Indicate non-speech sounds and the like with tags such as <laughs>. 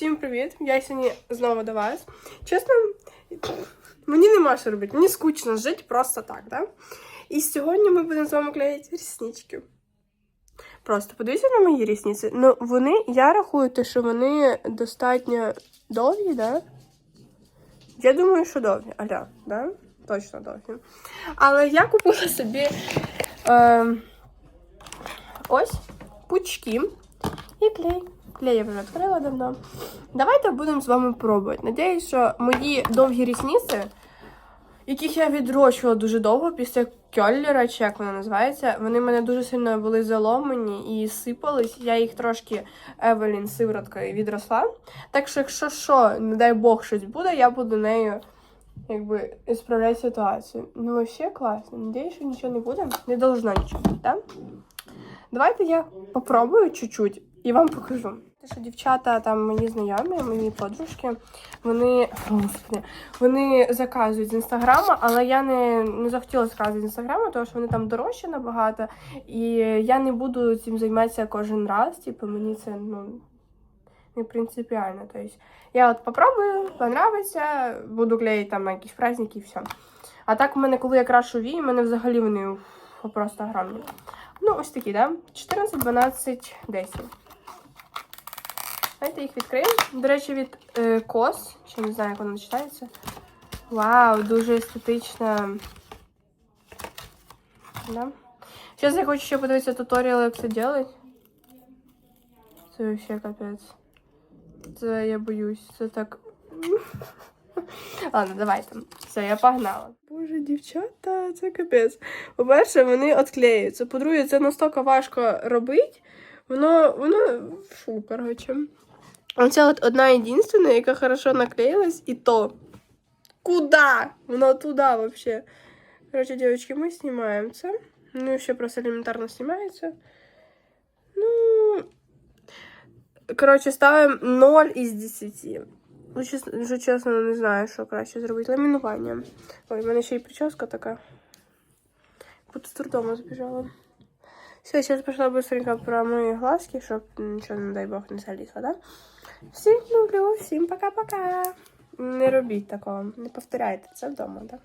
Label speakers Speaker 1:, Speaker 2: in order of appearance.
Speaker 1: Всім привіт! Я сьогодні знову до вас. Чесно, мені нема що робити, мені скучно жити просто так, да? І сьогодні ми будемо з вами клеїти ріснички. Просто подивіться на мої рісниці. Ну, вони, я рахую, те, що вони достатньо довгі, да? Я думаю, що довгі. Аля, да? Точно довгі. Але я купила собі е, ось пучки і клей. Клей я вже відкрила давно. Давайте будемо з вами пробувати. Надіюсь, що мої довгі рісниці, яких я відрощувала дуже довго після кьоллера, чи як вона називається, вони в мене дуже сильно були заломані і сипались. Я їх трошки Евелін сивороткою відросла. Так що, якщо що, не дай Бог, щось буде, я буду нею якби справляти ситуацію. Ну, вообще класно. Надіюсь, що нічого не буде. Не должно нічого так? Давайте я попробую чуть-чуть і вам покажу. Те, що дівчата там мої знайомі, мої подружки, вони вони заказують з інстаграма, але я не, не захотіла заказувати з інстаграма, тому що вони там дорожчі набагато, і я не буду цим займатися кожен раз. Типу, мені це ну не принципіально. Тобто я от попробую, понравиться, буду клеїти там на якісь праздники і все. А так, у мене, коли я крашу вії, у мене взагалі вони просто огромні. Ну, ось такі, да? 14, 12, 10. Давайте їх відкриємо. До речі, від е, кос. Ще не знаю, як воно читається. Вау, дуже естетично. Да? Зараз я хочу ще подивитися туторіал, як це робити. Це вообще капець. Це я боюсь. Це так. <laughs> Ладно, давайте. Все, я погнала. Боже, дівчата, це капець. По-перше, вони відклеюються. По-друге, це настільки важко робити. Воно, воно, фу, коротше. Оця от одна єдинственна, яка хорошо наклеїлась, і то. Куда? Воно туди вообще. Короче, девочки, мы снимаем це. Ну, ще просто елементарно знімається. Ну, коротше, ставимо 0 із 10. Ну, чесно, вже чесно, не знаю, що краще зробити. Ламінування. Ой, в мене ще й прическа така. Будто з трудом збіжала. Все, сейчас пошла быстренько промою глазки, щоб нічого, не дай Бог, не залізло, да? Всім люблю, всім пока-пока. Не робіть такого, не повторяйте це вдома, так?